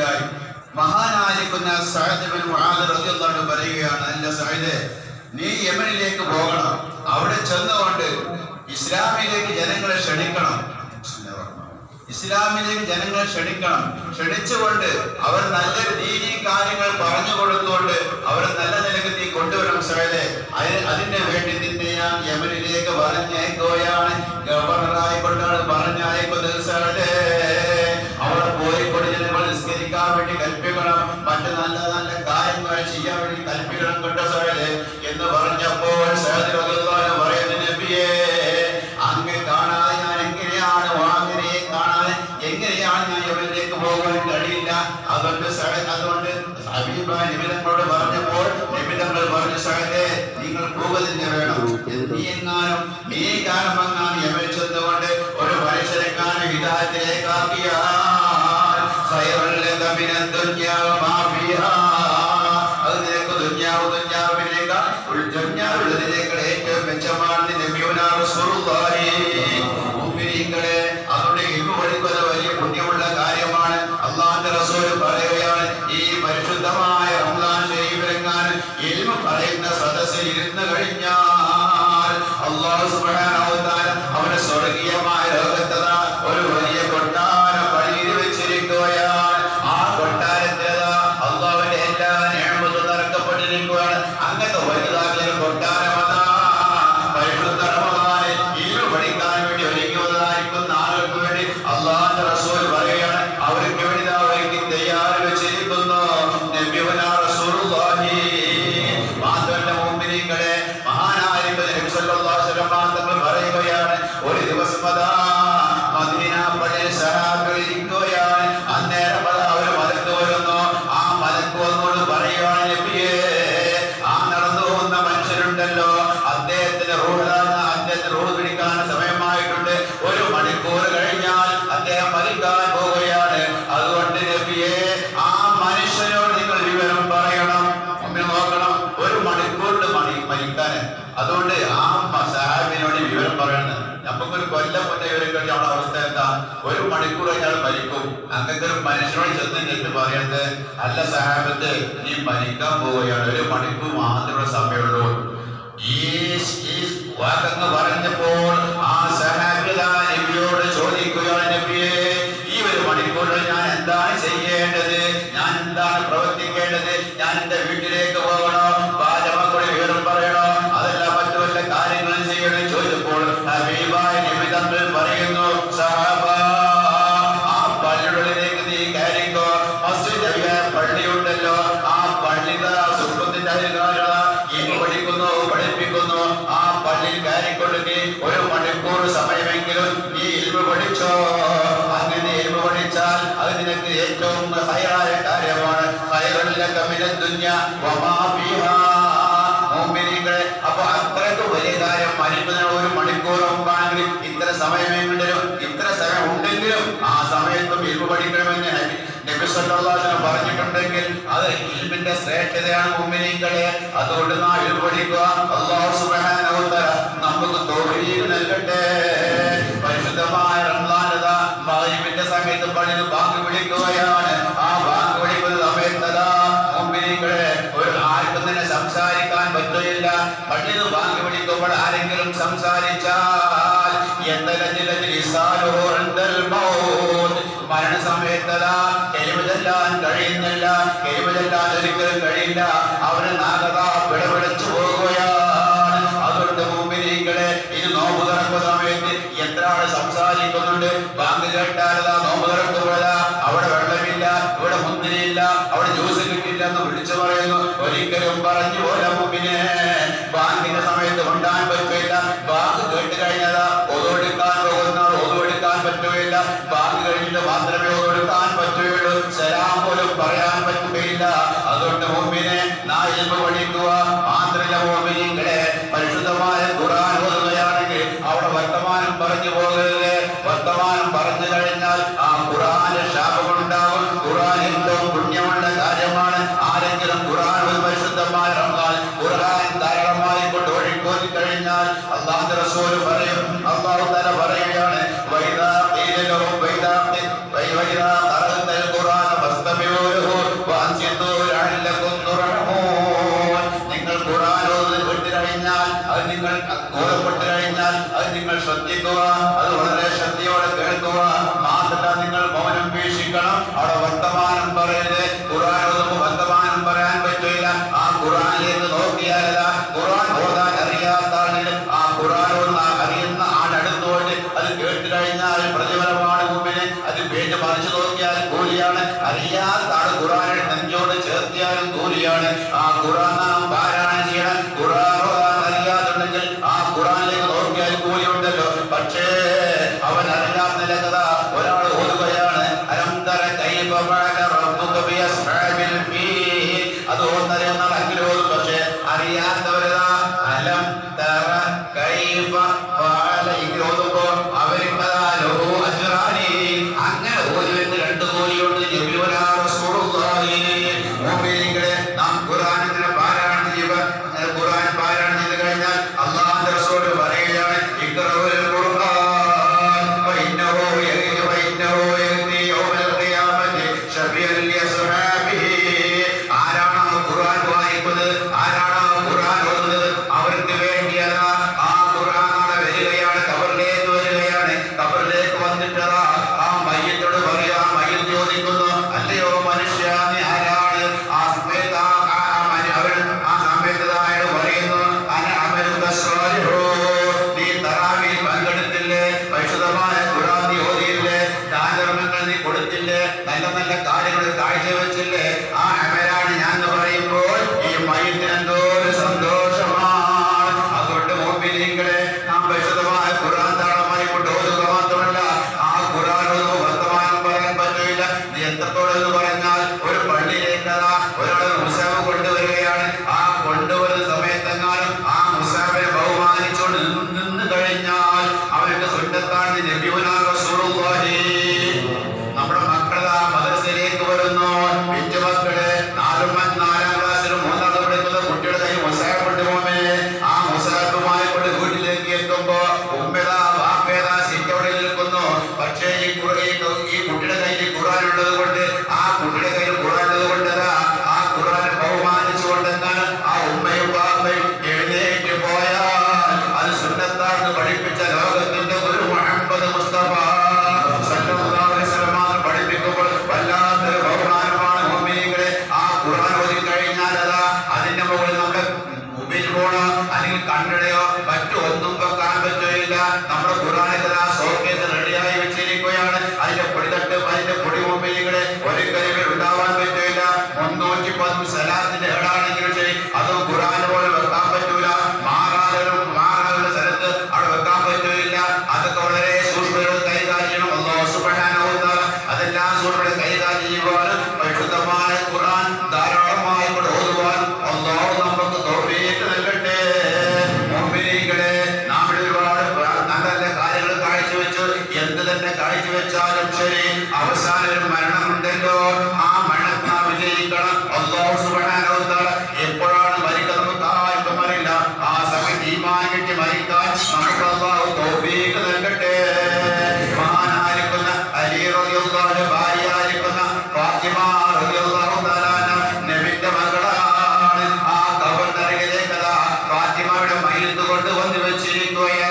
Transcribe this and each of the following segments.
പറയുകയുണ്ടായി മഹാനായിരിക്കുന്ന Saad bin Muadh റളിയല്ലാഹു അൻഹു പറയുകയാണ് അല്ല സഅദ് നീ യമനിലേക്ക് പോകണം. അവിടെ ചെന്നുകൊണ്ട് ഇസ്ലാമിലേക്ക് ജനങ്ങളെ ക്ഷണിക്കണം. ഇസ്ലാമിലേക്ക് ജനങ്ങളെ ക്ഷണിക്കണം. ക്ഷണിച്ചുകൊണ്ട് അവർ നല്ല രീതി കാര്യങ്ങൾ പറഞ്ഞു കൊടുത്തുകൊണ്ട് അവരെ നല്ല നിലയ്ക്ക് നീ കൊണ്ടുവരണം സഹലെ അതിന് അതിന് വേണ്ടി നിന്നെ ഞാൻ യമനിലേക്ക് പറഞ്ഞയക്കുകയാണ് ഗവർണറായിക്കൊണ്ടാണ് പറഞ്ഞയക്കുന്നത് സഹലെ ഹബീബ നിമിതങ്ങളോട് പറഞ്ഞപ്പോൾ നിമിതങ്ങൾ പറഞ്ഞു സഹതെ നിങ്ങൾ പോകുന്നതിന് വേണം. നീ എങ്ങാനും നീ കാരണം എങ്ങാനും യമനിൽ ചെന്നുകൊണ്ട് ഒരു മനുഷ്യരെങ്ങാനും ഹിതായത്തിലേക്കാക്കിയാൽ കഴിഞ്ഞാൽ അള്ളാഹു സുബ്ഹാനഹു വ തആല അവന്റെ സ്വർഗീയമായ ലോകത്തെ ഒരു ആ മ- സാഹിബിനോട് വിവരം പറയണം. നമുക്കൊരു കൊല്ലം മുന്നേ വിവരം കഴിഞ്ഞ അവിടെ അവസ്ഥ എന്താ? ഒരു മണിക്കൂർ കഴിഞ്ഞാൽ മരിക്കും. അങ്ങനത്തെ ഒരു മനുഷ്യനോട് ചെന്ന് എന്നിട്ട് പറയുന്നത് അല്ല സഹാബത്ത് നീ മരിക്കാൻ പോവുകയാണ്. ഒരു മണിക്കൂർ മാത്രമേ സമയമുള്ളൂ. ഈ വാക്കങ്ങ് പറഞ്ഞപ്പോൾ ആ സഹാബിത ചോദിക്കുകയാണ് നബിയെ ഈ ഒരു മണിക്കൂറിൽ ഞാൻ എന്താണ് ചെയ്യേണ്ടത്? ഞാൻ എന്താണ് പ്രവർത്തിക്കേണ്ടത് അപ്പൊ അത്രയ്ക്ക് വലിയ കാര്യം ഒരു മണിക്കൂർ മുമ്പാണെങ്കിൽ ഇത്ര സമയമേ ഉണ്ടല്ലോ ഇത്ര സമയം ഉണ്ടെങ്കിലും ആ സമയത്തും ഇൽമ പഠിക്കണമെന്ന് പറഞ്ഞിട്ടുണ്ടെങ്കിൽ അത് ഇൽമിന്റെ ശ്രേഷ്ഠതയാണ് മുഅ്മിനീങ്ങളെ അതുകൊണ്ട് നാം പഠിക്കുക. അള്ളാഹു തആല നമുക്ക് തൗഫീഖ് നൽകട്ടെ. മരണസമയത്തതാ ചെല്ലാൻ കഴിയുന്നില്ല. കെലിമതെല്ലാൻ ഒരിക്കലും കഴിയില്ല. അവന് നാഗത വിടവിടച്ചു റസൂൽ പറയും അള്ളാഹു തല പറയും ആ ആ കുട്ടിയുടെ കയ്യിൽ ഖുർആൻ ഉള്ളത് കൊണ്ടതാ ആ ഖുർആനെ ബഹുമാനിച്ചുകൊണ്ട് എന്താണ് ആ ഉമ്മയും വാപ്പയും എഴുന്നേറ്റ് പോയാൽ അത് സുന്നത്താണെന്ന് പഠിപ്പിച്ച ലോകത്തിന്റെ ഗുരു മുഹമ്മദ് മുസ്തഫ സല്ലല്ലാഹു അലൈഹി വസല്ലം പഠിപ്പിക്കുമ്പോൾ വല്ലാത്തൊരു ബഹുമാനമാണ് മുഅ്മിനീങ്ങളെ ആ ഖുർആൻ ഓതി കഴിഞ്ഞാൽ അതാ അതിന്റെ മുകളിൽ നമ്മുടെ മൊബൈൽ ഫോണോ അല്ലെങ്കിൽ കണ്ണടയോ മറ്റു ഒന്നും വെക്കാൻ പറ്റില്ല നമ്മുടെ ഖുർആനിൽ ആ സോക്കേസ് റെഡിയായി വെച്ചിരിക്കുകയാണ് അതിന്റെ പൊടിതട്ട് അതിന്റെ പൊടി മൊബൈലുകളെ ഒരു കൈകൾ ഉണ്ടാവാൻ പറ്റില്ല മുന്നൂറ്റി പതിമൂന്ന് സലാത്തിന്റെ ഏടാണെങ്കിലും ശരി അതും ഖുർആൻ പോലെ വെക്കാൻ പറ്റൂല മാറാലും മാറാനുള്ള സ്ഥലത്ത് അവിടെ വെക്കാൻ പറ്റില്ല അതൊക്കെ വളരെ സൂക്ഷ്മതയോടെ കൈകാര്യം ചെയ്യണം അല്ലാഹു സുബ്ഹാനഹു വ തആല അതെല്ലാം സൂക്ഷ്മത കൈകാര്യം ചെയ്യുവാൻ പരിശുദ്ധമായ ഖുർആൻ ധാരാളമായി കൊണ്ട് ഓതുവാൻ അല്ലാഹു നമുക്ക് തൗഫീഖ് നൽകട്ടെ മുഅ്മിനീങ്ങളെ നാം ഇവിടെ ഒരുപാട് പ്ര- നല്ല നല്ല കാര്യങ്ങൾ കാഴ്ചവെച്ചു എന്ത് തന്നെ കാഴ്ചവെച്ചാലും ശരി അവസാനം ഒരു മരണമുണ്ടല്ലോ ആ മരണം നാം വിജയിക്കണം അല്ലാഹു സുബ്ഹാനഹു വ തആല എപ്പോഴാണ് മരിക്കുക നമുക്ക് ആർക്കും അറിയില്ല ആ സമയത്ത് ഈമാൻ കിട്ടി മരിക്കാൻ നമുക്ക് അല്ലാഹു തൗഫീഖ് നൽകട്ടെ മഹാനായിരിക്കുന്ന അലി റളിയല്ലാഹു അൻഹു ഭാര്യയായിരിക്കുന്ന ഫാത്തിമ റളിയല്ലാഹു തആല അൻഹ നബിയുടെ മകളാണ് ആ കബറിനരികിലേക്ക് അതാ മയ്യത്ത് കൊണ്ട് വന്നു വെച്ചിരിക്കുകയാണ്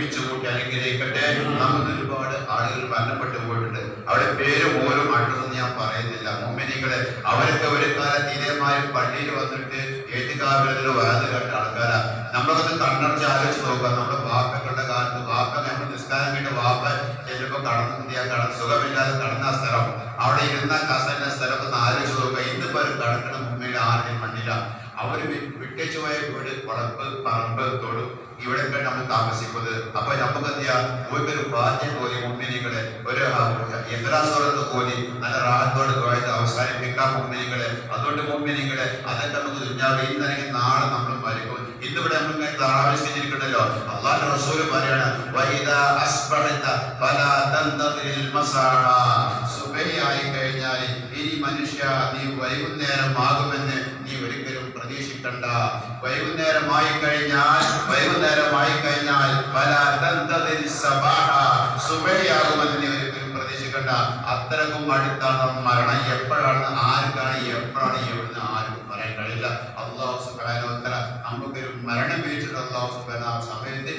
ഒരുമിച്ച് കൂട്ടി അനുഗ്രഹിക്കട്ടെ നമുക്ക് ഒരുപാട് ആളുകൾ മരണപ്പെട്ടു പോയിട്ടുണ്ട്. അവിടെ പേര് ഓരോ അഡ്രസ്സൊന്നും ഞാൻ പറയുന്നില്ല. മുമ്മിനികളെ അവരൊക്കെ ഒരു കാലത്ത് ഇതേമാതിരി പള്ളിയിൽ വന്നിട്ട് ഏറ്റുകാവിലത്തിൽ വരാതെ കേട്ട ആൾക്കാരാ. നമ്മളൊക്കെ കണ്ണടച്ച് ആലോചിച്ച് നോക്കുക. നമ്മുടെ വാപ്പകളുടെ കാലത്ത് വാപ്പ നമ്മൾ നിസ്കാരം കേട്ട് വാപ്പ ചെല്ലുമ്പോ കടന്നു കടന്ന് സുഖമില്ലാതെ കടന്ന സ്ഥലം. അവിടെ ഇരുന്ന കസന്റെ സ്ഥലത്ത് ഒന്ന് ആലോചിച്ച് നോക്കുക. ഇന്നിപ്പോ ഒരു കടക്കണ മുമ്പിൽ ആരുടെയും മണ്ണില്ല അവർ വിട്ടേച്ചു വീട് വളർപ്പ് പറമ്പ് തൊടു ഇവിടെയൊക്കെ നമ്മൾ താമസിക്കുന്നത്. അപ്പൊ നമുക്ക് എന്ത് ചെയ്യാം ഒരു ഭാഗ്യം പോലെ മുമ്പിനികളെ ഒരു യന്ത്രാസ്വരത്ത് പോലെ നല്ല റാഹത്തോട് പോയത് അവസാനിപ്പിക്കാം മുമ്പിനികളെ അതുകൊണ്ട് മുമ്പിനികളെ അതൊക്കെ നമുക്ക് ദുഞ്ഞാവ് ഇന്നല്ലെങ്കിൽ നാളെ നമ്മൾ മരിക്കും. ഇന്നിവിടെ നമുക്ക് ഇങ്ങനെ താറാവിച്ചിരിക്കണ്ടല്ലോ അള്ളാഹു റസൂൽ പറയാണ് മസാഹ. സുബഹിയായി കഴിഞ്ഞാൽ ഇനി മനുഷ്യ നീ വൈകുന്നേരം ആകുമെന്ന് നീ ഒരിക്കലും പ്രതീക്ഷിക്കണ്ട വൈകുന്നേരമായി കഴിഞ്ഞാൽ വൈകുന്നേരമായി കഴിഞ്ഞാൽ പല തന്തദിൽ സബാഹ സുബഹിയാകുമെന്ന് നീ ഒരിക്കലും പ്രതീക്ഷിക്കണ്ട. അത്രക്കും അടുത്താണ് മരണം. എപ്പോഴാണ് ആർക്കാണ് എപ്പോഴാണ് എവിടുന്ന് ആർക്കും പറയാൻ കഴിയില്ല. അള്ളാഹു സുബ്ഹാനഹു വ തആല നമുക്കൊരു മരണം വീഴ്ച അള്ളാഹു സുബ്ഹാനഹു ആ സമയത്ത്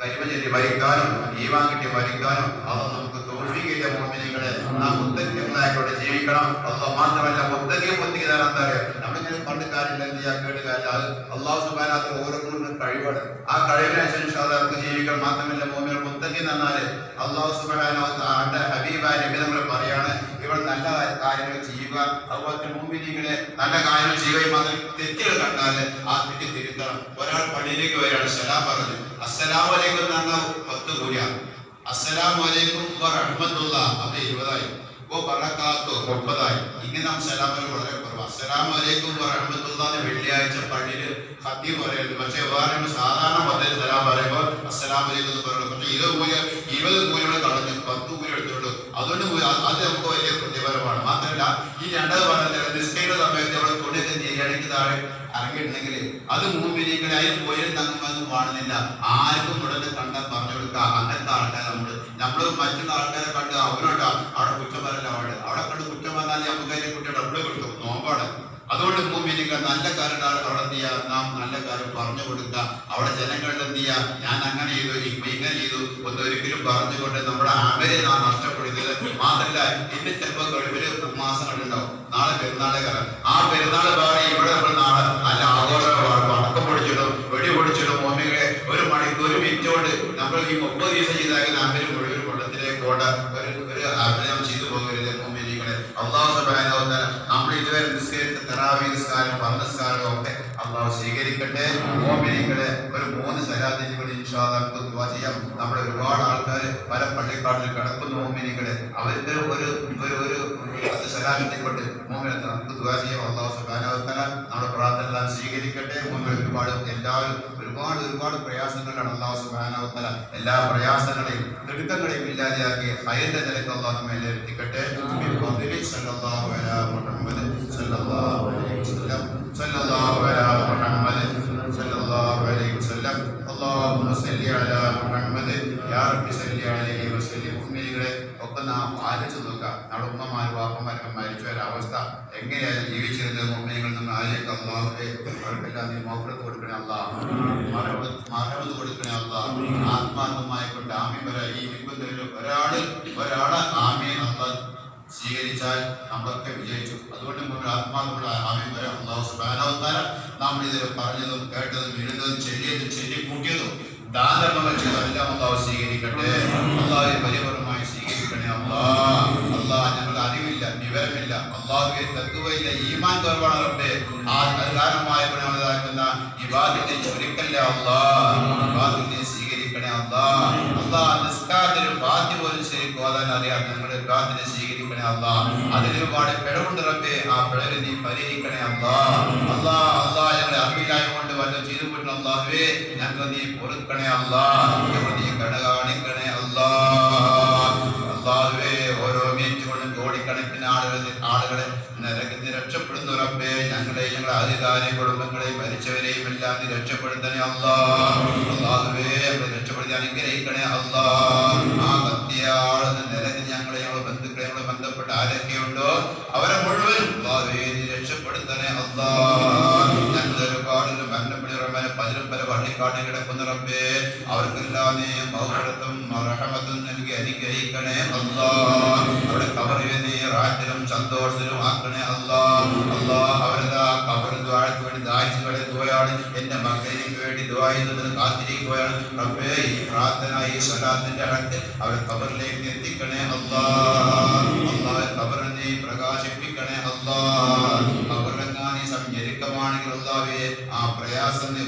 കരിമചരി വരിക്കാനും ഈവാൻ കിട്ടി വരിക്കാനും അത് നമുക്ക് തോൽവിക്കില്ല മോമിനികളെ നാം ഉത്തരങ്ങളായിക്കോട്ടെ ജീവിക്കണം. അള്ളാഹ് മാത്രമല്ല മുത്തകിയ മുത്തിക്ക് തരാൻ എന്താ അറിയാം നമ്മളിങ്ങനെ പണ്ട് കാര്യമില്ല എന്ത് ചെയ്യാൻ കേട്ട് കാര്യം അത് അള്ളാഹു സുബാനാത്ത ഓരോരുത്തരും കഴിവാണ്. ആ കഴിവിനനുസരിച്ച് അത് ജീവിക്കാൻ മാത്രമല്ല മോമികൾ മുത്തക്കി നന്നാൽ അള്ളാഹു സുബാനാത്ത ഹബീബായ നബി നമ്മൾ പറയാണ് ഇവർ നല്ല കാര്യങ്ങൾ ചെയ്യുക അതുപോലെ തന്നെ മുമ്പിനികളെ നല്ല കാര്യങ്ങൾ ചെയ്യുകയും മാത്രം തെറ്റുകൾ കണ്ടാൽ ആ തെറ്റ് തിരുത്തണം. ഒരാൾ പള്ളിയിലേക്ക് വരികയാണ് സലാം പറഞ്ഞു. അസ്സലാമു അലൈക്കും എന്ന് പറഞ്ഞാൽ പത്ത് കൂടിയാണ്. അലൈക്കും വറഹ്മത്തുള്ള അവിടെ ഇരുപതായി. ബറക്കാത്തു മുപ്പതായി നാം സലാമൽ വളരെ കുറവ്. അസ്സലാമു അലൈക്കും വറഹ്മത്തുള്ള എന്ന് വെള്ളിയാഴ്ച പള്ളിയിൽ ഹത്തീം പറയുന്നത് പക്ഷേ വേറെ സാധാരണ പദ്ധതി സലാം പറയുമ്പോൾ അസ്സലാമു അലൈക്കും എന്ന് പറയുന്നത് പക്ഷേ ഇരുപത് കൂലി ഇരുപത് കൂലികൾ കളഞ്ഞു പത്ത് കൂലി എടുത്തുള്ളൂ അതുകൊണ്ട് അത് നമുക്ക് വലിയ പ്രതിഫലമാണ്. മാത്രമല്ല ഈ രണ്ടാമത് പറഞ്ഞത് നിസ്കയുടെ സമയത്ത് അവിടെ തുണിയൊക്കെ തിരിയടിക്ക് താഴെ ഇറങ്ങിയിട്ടുണ്ടെങ്കിൽ അത് മൂന്നിരിക്കണേ അതിൽ പോയി തങ്ങുമെന്ന് കാണുന്നില്ല. ആർക്കും ഉടനെ കണ്ട പറഞ്ഞു കൊടുക്കുക അങ്ങനത്തെ ആൾക്കാർ നമ്മൾ നമ്മൾ മറ്റുള്ള ആൾക്കാരെ കണ്ട് അവരോട് അവിടെ കുറ്റം പറയല്ല അവിടെ അവിടെ കണ്ട് കുറ്റം പറഞ്ഞാൽ നമുക്ക് കുട്ടിയുടെ അവിടെ കൊടുക്കും. നോമ്പാണ് അതുകൊണ്ട് മൂമിനികൾ നല്ല കാര്യം അവിടെ എന്ത് ചെയ്യുക നാം നല്ല കാര്യം പറഞ്ഞു കൊടുക്കുക. അവിടെ ജനങ്ങളിൽ എന്ത് ചെയ്യുക ഞാൻ അങ്ങനെ ചെയ്തു ഇങ്ങനെ ചെയ്തു. ഒന്ന് ഒരിക്കലും പറഞ്ഞുകൊണ്ട് നമ്മുടെ അവരെ നാം നഷ്ടപ്പെടുന്നത് മാത്രമല്ല ഇന്ന് ചിലപ്പോൾ കഴിവിൽ മാസങ്ങളുണ്ടാവും നാളെ പെരുന്നാളെ കാരണം ആ പെരുന്നാളെ ഭാഗം ഇവിടെ നമ്മൾ നാളെ നല്ല ആഘോഷമാണ് പടക്കം പൊടിച്ചിടും വെടി പൊടിച്ചിടും മോമികളെ ഒരു മണിക്കൂർ ഒരു മിനിറ്റ് കൊണ്ട് നമ്മൾ ഈ മുപ്പത് ദിവസം ചെയ്താൽ അമ്പലം മുഴുവൻ കൊള്ളത്തിലേക്ക് കൊണ്ട് ഒരു ഒരു അഭിനയം ചെയ്തു പോകരുത് മോമിനികളെ. അള്ളാഹു തആല നമ്മൾ ഇതുവരെ നിസ്കരിച്ച തെറാവി നിസ്കാരം ഫർദ് നിസ്കാരം ഒക്കെ അള്ളാഹു സ്വീകരിക്കട്ടെ. മോമിനികളെ ഒരു മൂന്ന് സലാത്തിന് കൂടി ഇൻഷാ അല്ലാഹ് ദുആ ചെയ്യാം. നമ്മുടെ ഒരുപാട് ആൾക്കാർ പല പള്ളിക്കാട്ടിൽ കിടക്കുന്ന മോമിനികളെ. അവർക്ക് ഒരു ഒരു ഒരു പത്ത് സലാമിനെ കൊണ്ട് മോമിനെ നമുക്ക് ദുആ ചെയ്യാം. അള്ളാഹു തആല നമ്മുടെ പ്രാർത്ഥന എല്ലാം സ്വീകരിക്കട്ടെ. മോമിനെ ഒരുപാട് എല്ലാവരും ഒരുപാട് ഒരുപാട് പ്രയാസങ്ങളാണ് അള്ളാഹു തആല എല്ലാ പ്രയാസങ്ങളെയും തിടുക്കങ്ങളെയും ഇല്ലാതെയാക്കി ഹയറിന്റെ നിലയ്ക്ക് അള്ളാഹു മേലെ എത്തിക്കട്ടെ സല്ലല്ലാഹു അലൈഹി വസല്ലം. സല്ലല്ലാഹു ആലോചിച്ച് നോക്കാം നമ്മുടെ ഉമ്മമാർ വാപ്പന്മാരൊക്കെ മരിച്ച ഒരവസ്ഥ എങ്ങനെയായിരുന്നു ജീവിച്ചിരുന്നത്? ഉമ്മയങ്ങൾ നമ്മൾ ആലോചിക്കാം അള്ളാഹുവെ അവർക്കെല്ലാം നീ മോഫറത്ത് കൊടുക്കണേ അള്ളാഹ് മറവത് കൊടുക്കണേ അള്ളാഹ് ആത്മാർത്ഥമായി കൊണ്ട് ആമി വര. ഈ നിബന്ധനയിൽ ഒരാൾ ഒരാളെ ആമീൻ നമ്മൾ സ്വീകരിച്ചാൽ നമ്മളൊക്കെ വിജയിച്ചു. അതുകൊണ്ട് നമ്മൾ ആത്മാർത്ഥമുള്ള ആമീൻ വരെ. അള്ളാഹു സുബ്ഹാനഹു വ തആല നാം ഇതിൽ പറഞ്ഞതും കേട്ടതും എഴുതുന്നതും ചെല്ലിയതും ചെല്ലി കൂട്ടിയതും ദാനങ്ങൾ ചെയ്തതും എല്ലാം അള്ളാഹു സ്വീകരിക്കട്ടെ. അള്ളാഹു പരിപൂർണമായി അള്ളാഹ് ഞങ്ങൾക്ക് അറിവില്ല വിവരമില്ല. അള്ളാഹുവിൽ തത്വയില്ല ഈമാൻ കുറവാണ് ആ അത് പണിതാക്കുന്ന ഇബാദത്തെ ചുരുക്കല്ല അള്ളാഹ് ഇബാദത്തെ സ്വീകരിക്കണേ അള്ളാഹ് അള്ളാഹ് നിസ്കാരത്തിന് ബാധ്യ പോലും ശരിക്കും ഓതാൻ അറിയാം ഞങ്ങളുടെ പ്രാർത്ഥന സ്വീകരിക്കണേ അള്ളാഹ് അതിൽ പിഴവുണ്ട് റബ്ബേ. ആ പിഴവിൽ നീ പരിഹരിക്കണേ അള്ളാഹ് അള്ളാഹ് അള്ളാഹ് ഞങ്ങളെ അറിവില്ലായ്മ കൊണ്ട് വല്ലതും ചെയ്തു പോയിട്ടുള്ള അള്ളാഹുവേ ഞങ്ങൾ നീ പൊറുക്കണേ അള്ളാഹ് ഞങ്ങൾ നീ കട കാണിക്കണേ അള്ളാഹുവേ ഓരോ മിനിറ്റ് കൊണ്ടും കോടിക്കണക്കിന് ആളുകൾ ആളുകളെ നരകത്തിൽ രക്ഷപ്പെടുന്ന ഉറപ്പേ റബ്ബേ. ഞങ്ങളെ ഞങ്ങളെ അധികാരി കുടുംബങ്ങളെയും മരിച്ചവരെയും എല്ലാം നീ രക്ഷപ്പെടുത്തണേ അള്ളാഹ് അള്ളാഹുവേ ഞങ്ങളെ രക്ഷപ്പെടുത്തി അനുഗ്രഹിക്കണേ അള്ളാഹ് ആ കത്തിയാളെന്ന് നരകത്തിൽ ഞങ്ങളെ ഞങ്ങളുടെ ബന്ധുക്കളെ ഞങ്ങളെ ബന്ധപ്പെട്ട ആരൊക്കെയുണ്ടോ അവരെ മുഴുവൻ അള്ളാഹുവേ നീ രക്ഷപ്പെടുത്തണേ അള്ളാഹ് ഞങ്ങളൊരുപാട് മരണപ്പെടുന്ന പതിനും പല പള്ളി കിടക്കുന്ന റബ്ബേ. അവർക്കെല്ലാം നീ നൽകി അനുഗ്രഹിക്കണേ അല്ലാ. അവിടെ കബറിൽ നീ റാറ്റിലും സന്തോഷത്തിലും ആക്കണേ അല്ലാ. അല്ലാ അവരതാ കബർ ദ്വാരക്ക് വേണ്ടി ദാഹിച്ചുകളെ കിടക്കുകയാണ് എന്റെ മകനിക്ക് വേണ്ടി ദ്വായുന്നതിന് കാത്തിരിക്കുകയാണ്. റബ്ബേ ഈ പ്രാർത്ഥന ഈ സ്വലാത്തിന്റെ അടക്ക് അവർ കബറിലേക്ക് എത്തിക്കണേ അല്ലാ കബറിനെ നീ പ്രകാശിപ്പിക്കണേ അല്ലാ കബറിലെങ്ങാൻ നീ സംഞെരുക്കമാണെങ്കിൽ അല്ലാവേ ആ പ്രയാസം നീ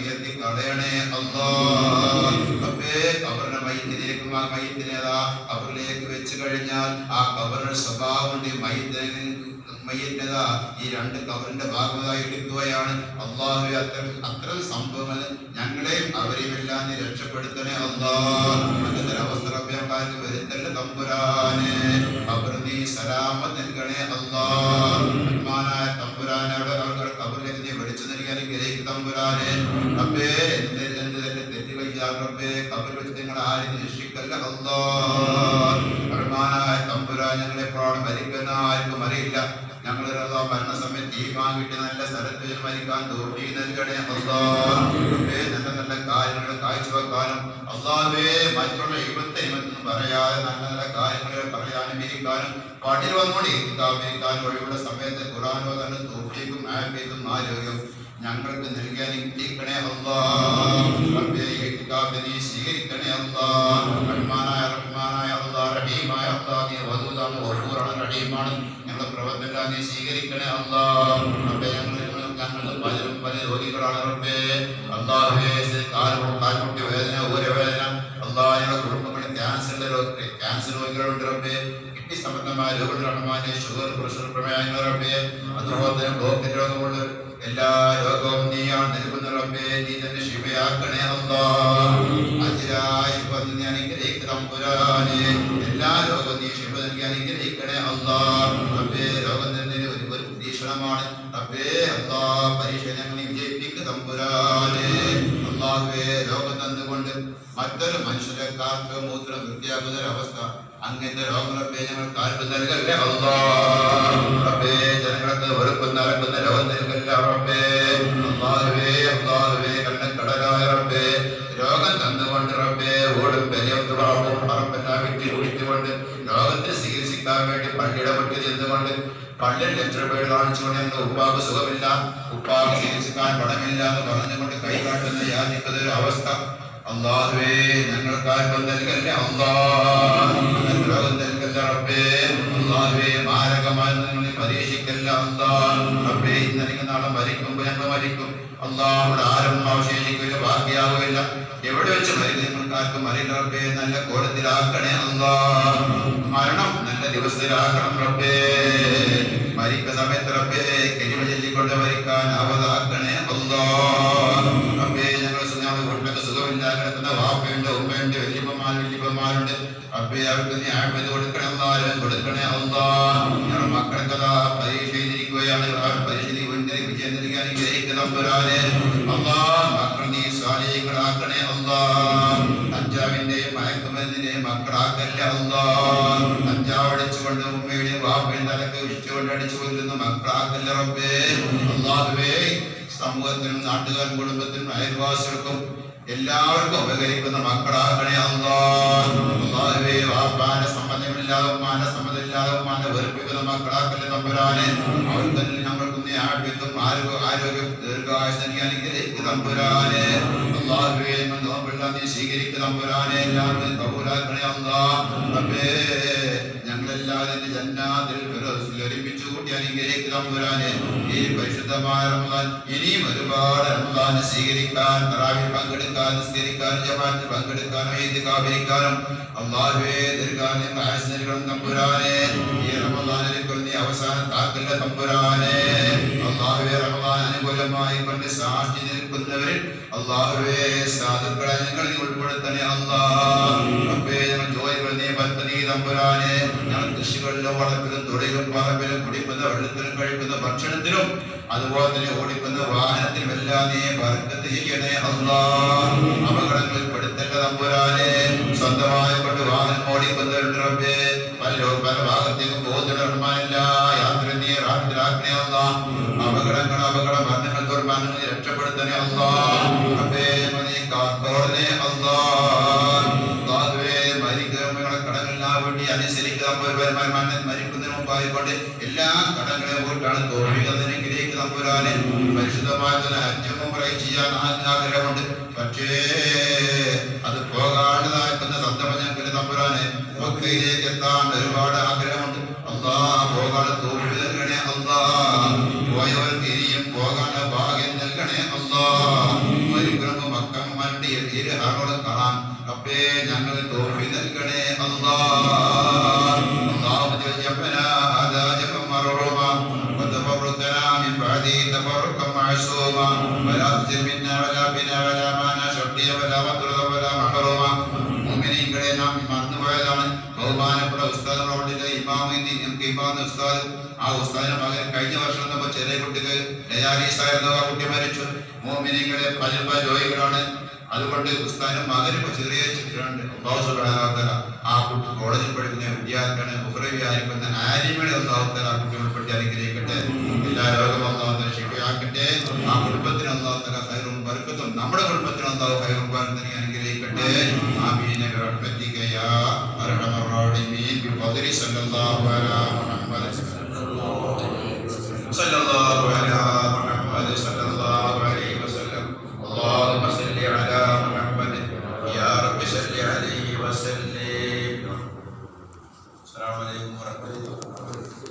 കളയണേ അല്ലാ കബറിന്റെ മയ്യത്തിലേക്ക് ആ മയ്യത്തിനേതാ കബറിലേക്ക് വെച്ച് കഴിഞ്ഞാൽ ആ കബറിന്റെ സ്വഭാവം കൊണ്ട് ഈ ഈ രണ്ട് കബറിന്റെ ഭാഗമായി എടുക്കുകയാണ്. അള്ളാഹു അത്തരം അത്തരം സംഭവങ്ങൾ ഞങ്ങളെയും അവരെയും എല്ലാം നീ രക്ഷപ്പെടുത്തണേ അള്ളാഹ് അങ്ങനത്തെ അവസ്ഥ റബ്ബിയക്കാർക്ക് വരുത്തല്ല തമ്പുരാനെ. അവർ നീ സലാമത്ത് നൽകണേ അള്ളാഹ് റഹ്മാനായ തമ്പുരാനെ അവിടെ അവരുടെ കബറിലേക്ക് നീ വിളിച്ചു നൽകാൻ ഗ്രഹിക്കും തമ്പുരാനെ റബ്ബേ എന്ത് എന്ത് തന്നെ തെറ്റുകൾ ചെയ്താൽ റബ്ബേ കബർ വെച്ച് നിങ്ങൾ ആരും രക്ഷിക്കല്ല റഹ്മാനായ തമ്പുരാൻ ഞങ്ങളെ എപ്പോഴാണ് മരിക്കുന്ന ആർക്കും അറിയില്ല ഞങ്ങൾ മരണസമയത്ത് ഈ വാങ്ങിട്ട് നല്ല സ്ഥലത്ത് മരിക്കാൻ തോട്ടി നൽകണേ അള്ളാഹേ നല്ല നല്ല കാര്യങ്ങൾ കാഴ്ചവെക്കാനും അള്ളാഹേ മറ്റുള്ള ഇവത്തെ ഇവത്തെന്ന് പറയാതെ നല്ല നല്ല കാര്യങ്ങൾ പറയാനും ഇരിക്കാനും പാട്ടിൽ വന്നുകൊണ്ട് ഇരിക്കാനും ഒഴിവുള്ള സമയത്ത് ഖുറാനോ തന്നെ തോട്ടിക്കും ആഫിയത്തും ആരോഗ്യം ഞങ്ങൾക്ക് നൽകിയാൽ ഇരിക്കണേ അള്ളാഹേ നീ സ്വീകരിക്കണേ അള്ളാഹ് റഹ്മാനായ റഹ്മാനായ അള്ളാഹ് റഹീമായ അള്ളാഹ് നീ വധൂതാണ് വധൂറാണ് റഹീമാണ്. ഞങ്ങളുടെ പ്രവർത്തനം നീ സ്വീകരിക്കണേ അള്ളാഹ് റബ്ബേ ഞങ്ങൾ ഞങ്ങൾ പലരും പല രോഗികളാണ് റബ്ബേ. അള്ളാഹുവേ കാലം കാൽമുട്ടി വേദന ഊരവേദന. ഞങ്ങളുടെ കുടുംബങ്ങളിൽ രോഗി ക്യാൻസർ രോഗികളുണ്ട് റബ്ബേ. കിഡ്നി സംബന്ധമായ രോഗങ്ങൾ റഹ്മാനെ ഷുഗർ പ്രഷർ പ്രമേയങ്ങൾ റബ്ബേ. അതുപോലെ തന്നെ ബ്ലോക്ക് എല്ലാ രോഗവും നീയാണ് നൽകുന്ന റബ്ബേ നീ തന്നെ ശിവയാക്കണേ അള്ളാഹ് അജിരായി വന്ന് അനുഗ്രഹിക്കണം തമ്പുരാനെ എല്ലാ രോഗവും നീ ശിവ നൽകി അനുഗ്രഹിക്കണേ അല്ലാ റബ്ബേ രോഗം തന്നെ ഒരു ഒരു പരീക്ഷണമാണ് റബ്ബേ അല്ലാ പരീക്ഷ ഞങ്ങൾ വിജയിപ്പിക്കുക തമ്പുരാനെ അള്ളാഹുവേ രോഗം തന്നുകൊണ്ട് മറ്റൊരു മനുഷ്യരെക്കാർക്ക് മൂത്രം വൃത്തിയാക്കുന്ന അവസ്ഥ അങ്ങനത്തെ രോഗങ്ങളൊക്കെ ഞങ്ങൾ കാൽപ്പ് നൽകല്ലേ റബ്ബേ ജനങ്ങൾക്ക് വെറുപ്പ് നടക്കുന്ന രോഗം നൽകല്ല റബ്ബേ. അള്ളാഹുവേ അള്ളാഹുവേ കണ്ണക്കടലായ റബ്ബേ. രോഗം തന്നുകൊണ്ട് റബ്ബേ ഓടും പെരിയത്ത് വളർത്തും പറമ്പെല്ലാം വിട്ടി കുടിച്ചുകൊണ്ട് രോഗത്തെ ചികിത്സിക്കാൻ വേണ്ടി പള്ളിയുടെ മുട്ടിൽ ചെന്നുകൊണ്ട് പള്ളിയിൽ എത്ര പേര് കാണിച്ചുകൊണ്ട് എന്റെ ഉപ്പാക്ക് സുഖമില്ല. ഉപ്പാക്ക് ചികിത്സിക്കാൻ പണമില്ല എന്ന് പറഞ്ഞുകൊണ്ട് കൈകാട്ടുന്ന കാട്ടുന്ന ഒരു അവസ്ഥ. അള്ളാഹുവേ ഞങ്ങൾക്കാർക്കും നൽകല്ല അള്ളാഹ്? രോഗം നൽകല്ല റബ്ബേ? അള്ളാഹുവേ മാരകമായി നിങ്ങളെ പരീക്ഷിക്കല്ല അള്ളാഹ്? റബ്ബേ ഇന്നലെ നാളെ മരിക്കുമ്പോൾ ഞങ്ങൾ മരിക്കും. അള്ളാഹുടെ ആരംഭം അവശേഷിക്കില്ല ഭാഗ്യാവുകയില്ല. എവിടെ വെച്ച് മരുന്ന് നിങ്ങൾക്കാർക്കും അറിയില്ല റബ്ബേ. നല്ല കോലത്തിലാക്കണേ അള്ളാഹ്. മരണം നല്ല ദിവസത്തിലാക്കണം റബ്ബേ. മരിക്ക സമയത്ത് റബ്ബേ കരിമ ചൊല്ലിക്കൊണ്ട് മരിക്കാൻ അവതാക്കണേ റബ്ബേ അവർക്ക് നീ ആഴ്മത് കൊടുക്കണേ അള്ളാഹ് കൊടുക്കണേ അള്ളാഹ് ഞങ്ങളുടെ മക്കൾക്ക് അതാ പരീക്ഷ എഴുതിയിരിക്കുകയാണ്. അവർ പരീക്ഷ വിജയം നൽകാൻ ഗ്രഹിക്കുന്ന തമ്പുരാനെ അള്ളാഹ് മക്കൾ നീ സ്വാധീനങ്ങളാക്കണേ അള്ളാഹ് അഞ്ചാവിന്റെയും മയക്കുമരുന്നിന്റെയും മക്കളാക്കല്ല അള്ളാഹ് കഞ്ചാവ് അടിച്ചുകൊണ്ട് ഉമ്മയുടെയും വാപ്പയും തലക്ക് ഇഷ്ടകൊണ്ട് അടിച്ചു കൊല്ലുന്ന മക്കളാക്കല്ല റബ്ബേ. അള്ളാഹുവേ സമൂഹത്തിനും നാട്ടുകാരും കുടുംബത്തിനും അയൽവാസികൾക്കും എല്ലാവർക്കും ഉപകരിക്കുന്ന മക്കളാക്കണേ അള്ളാഹ് അള്ളാഹുവേ വാപ്പാന്റെ സമ്മതമില്ലാതെ ഉമ്മാന്റെ സമ്മതമില്ലാതെ മാന വെറുപ്പിക്കുന്ന മക്കളാക്കല്ലേ തമ്പുരാനെ? അവർ തന്നെ നമ്മൾക്ക് നീ ആരോഗ്യത്തും ആരോഗ്യ ആരോഗ്യം ദീർഘായുസ് നൽകി അനുഗ്രഹിക്കും തമ്പുരാനെ. അള്ളാഹുവേ നോമ്പെല്ലാം നീ സ്വീകരിക്കും തമ്പുരാനെ. എല്ലാവരും കബൂലാക്കണേ അള്ളാഹ് ഞങ്ങളെല്ലാവരും ജന്നാതിൽ ഒരുമിച്ച് കൂട്ടി അനുഗ്രഹിക്കും തമ്പുരാനെ ഈ പരിശുദ്ധമായ റമദാൻ ഇനിയും ഒരുപാട് റമദാൻ സ്വീകരിക്കാൻ തറാവിൽ പങ്കെടുക്കാൻ നിസ്കരിക്കാൻ ജമാഅത്തിൽ പങ്കെടുക്കാനും ഈദ്ഗാഹിരിക്കാനും അള്ളാഹുവേ ദീർഘാനം തമ്പുരാനെ. ഈ റമദാനിൽ നീ അവസാനം താക്കല്ല തമ്പുരാനെ അള്ളാഹുവേ റമദാൻ അനുകൂലമായി കൊണ്ട് സാക്ഷി നിൽക്കുന്നവരിൽ അള്ളാഹുവേ സാധുക്കളെ ഞങ്ങൾ നീ ഉൾപ്പെടുത്തണേ അള്ളാഹ് ഞങ്ങൾ ജോലികൾ നീ പദ്ധതി തമ്പുരാനെ ഞങ്ങൾ കൃഷികളിലും വളപ്പിലും തൊഴിലും പറമ്പിലും കുടിക്കുന്ന വെള്ളത്തിലും കഴിക്കുന്ന ഭക്ഷണത്തിലും അതുപോലെ തന്നെ ഓടിക്കുന്ന വാഹനത്തിലും എല്ലാം നീ ബർക്കത്ത് ചെയ്യണേ അള്ളാഹ് അപകടങ്ങളിൽ പെടുത്തല്ല തമ്പുരാനെ സ്വന്തമായി കൊണ്ട് വാഹനം ഓടിക്കുന്നവരുണ്ട് ആണല്ലോ പല ഭാഗത്തേക്കും പോകുന്നുണ്ടന്മാരില്ല യാത്രനെ റാഹിദാക്കണേ അല്ല അപകടങ്ങൾ അപകട മരണങ്ങൾ ദുർമരണങ്ങൾ രക്ഷപ്പെടുത്തണേ അല്ല അപ്പേ മതി കാത്തോടനെ അല്ല വേണ്ടി അനുസരിക്കുക. മരിക്കുന്നതിന് മുമ്പായിക്കൊണ്ട് എല്ലാ കടങ്ങളെ പോയിട്ടാണ് തോൽപ്പിക്കുന്നതിനെങ്കിലേക്ക് തമ്പുരാനെ പരിശുദ്ധമായ ഹജ്ജമും ചെയ്യാൻ ആഗ്രഹമുണ്ട് പക്ഷേ ഒക്കെ മരിച്ചു മോമിനികളെ പജൽബ ജോയികളാണ് അതുകൊണ്ട് ഉസ്താനും മകനും ചെറിയ ചിത്രമുണ്ട്. അള്ളാഹുസുബാനാത്തല ആ കുട്ടി കോളേജിൽ പഠിക്കുന്ന വിദ്യാർത്ഥിയാണ്. ബുഹ്റവി ആയിരിക്കുന്ന ആരിമണി ഒന്നാമത്തല കുട്ടി പറ്റി അനുഗ്രഹിക്കട്ടെ. എല്ലാ രോഗം ഒന്നാമത്തല ശിക്ഷയാക്കട്ടെ ആ കുടുംബത്തിന് ഒന്നാമത്തല ഹൈറും പരുക്കത്തും നമ്മുടെ കുടുംബത്തിന് ഒന്നാമത് ഹൈറും പരുക്കത്തിനെ അനുഗ്രഹിക്കട്ടെ. ആമീനെ റഹ്മത്തിക്കയാ അർഹമറാളിമീൻ ബിഫദ്രി സല്ലല്ലാഹു അലൈഹി വസല്ലം